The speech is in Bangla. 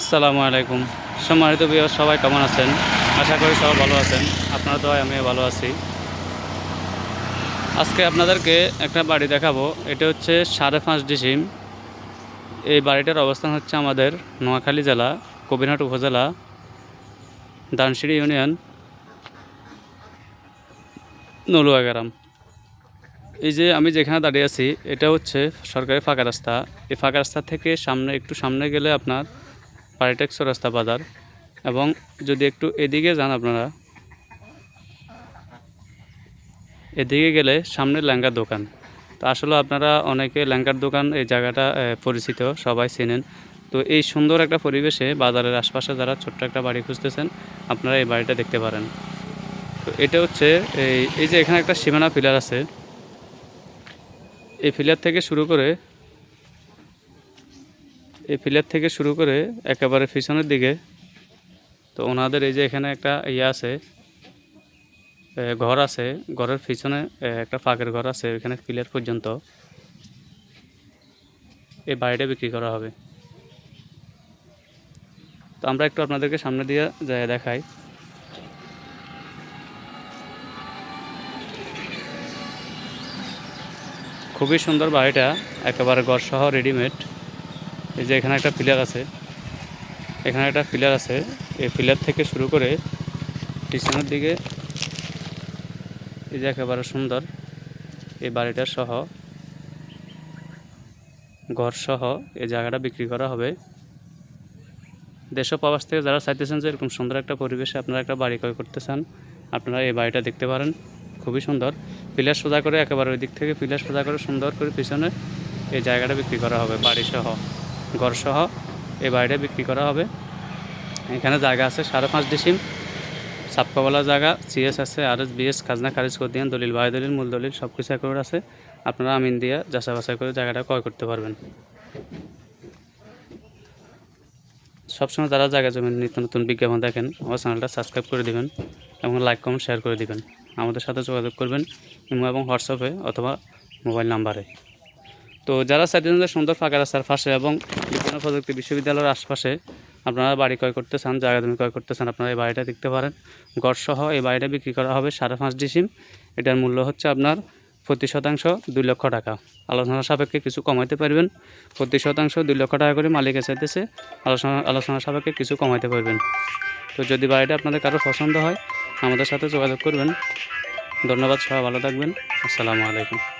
আসসালামু আলাইকুম। সম্মানিত বিয় সবাই কেমন আছেন? আশা করি সবাই ভালো আছেন। আপনারা তো আমিও ভালো আছি। আজকে আপনাদেরকে একটা বাড়ি দেখাবো। এটা হচ্ছে সাড়ে পাঁচ ডিসিম এই বাড়িটার অবস্থান হচ্ছে আমাদের নোয়াখালী জেলা, কবিরহাট উপজেলা দানসিড়ি ইউনিয়ন, নলুয়া গ্রাম। এই যে আমি যেখানে দাঁড়িয়ে আছি, এটা হচ্ছে সরকারি ফাঁকা রাস্তা। এই ফাঁকা রাস্তা থেকে সামনে, একটু সামনে গেলে আপনার পারিটেক্স রাস্তা বাজার এবং যদি একটু এদিকে যান আপনারা, এদিকে গেলে সামনে ল্যাঙ্গার দোকান। তো আসলে আপনারা অনেকে ল্যাঙ্গার দোকান এই জায়গাটা পরিচিত, সবাই চেনেন। তো এই সুন্দর একটা পরিবেশে বাজারের আশপাশে যারা ছোট্ট একটা বাড়ি খুঁজতেছেন, আপনারা এই বাড়িটা দেখতে পারেন। তো এটা হচ্ছে এই এই যে এখানে একটা সীমানা পিলার আছে। এই পিলার থেকে শুরু করে এই পিলার থেকে শুরু করে একেবারে পিছনের দিকে, তো ওনাদের এই যে এখানে একটা ইয়ে আছে ঘর আছে, ঘরের পিছনে একটা ফাঁকের ঘর আছে, এখানে পিলার পর্যন্ত। এই বাড়িটা বিক্রি করা হবে। তো আমরা একটু আপনাদেরকে সামনে দিয়ে যাই দেখাই। খুবই সুন্দর বাড়িটা, একেবারে ঘর সহ রেডিমেড এই যে এখানে একটা পিলার আছে। এখানে একটা পিলার আছে। এই পিলার থেকে শুরু করে পিছনের দিকে এই যে একেবারে সুন্দর এই বাড়িটা সহ, ঘর সহ এই জায়গাটা বিক্রি করা হবে। দেশ প্রবাস থেকে যারা চাইতেছেন যে এরকম সুন্দর একটা পরিবেশে আপনারা একটা বাড়ি ক্রয় করতে চান, আপনারা এই বাড়িটা দেখতে পারেন। খুবই সুন্দর। পিলার সোজা করে একেবারে ওই দিক থেকে পিলার সোজা করে সুন্দর করে পিছনে এই জায়গাটা বিক্রি করা হবে বাড়ি সহ ঘর সহ এই বাড়িটা বিক্রি করা হবে। এখানে জায়গা আছে সাড়ে পাঁচ ডিসিম সাপকাওয়ালা জায়গা, সিএস আছে আর এস বিএস, খাজনা, খারিজ করে দিয়ে দলিল বাই দলিল, মূল দলিল সব কিছু একবার আছে। আপনারা আমিন দিয়ে যাচাই বাছাই করে জায়গাটা ক্রয় করতে পারবেন। সবসময় যারা জায়গা জমি নিত্য নতুন বিজ্ঞাপন দেখেন, আমার চ্যানেলটা সাবস্ক্রাইব করে দিবেন এবং লাইক, কমেন্ট, শেয়ার করে দিবেন। আমাদের সাথে যোগাযোগ করবেন ইমো এবং হোয়াটসঅ্যাপে অথবা মোবাইল নাম্বারে। তো যারা চাইতেছেন সুন্দর ফাঁকা রাস্তার পাশে এবং বিজ্ঞান প্রযুক্তি বিশ্ববিদ্যালয়ের আশপাশে আপনারা বাড়ি ক্রয় করতে চান, জায়গা জমি ক্রয় করতে চান, আপনারা এই বাড়িটা দেখতে পারেন। গড়সহ এই বাড়িটা বিক্রি করা হবে সাড়ে পাঁচ ডিসিম। এটার মূল্য হচ্ছে আপনার প্রতি শতাংশ দুই লক্ষ টাকা। আলোচনা সাপেক্ষে কিছু কমাইতে পারবেন। প্রতি শতাংশ দুই লক্ষ টাকা করে মালিকে চাইতেছে আলোচনা আলোচনা সাপেক্ষে কিছু কমাইতে পারবেন। তো যদি বাড়িটা আপনাদের কারও পছন্দ হয়, আমাদের সাথে যোগাযোগ করবেন। ধন্যবাদ, সবাই ভালো থাকবেন। আসসালামু আলাইকুম।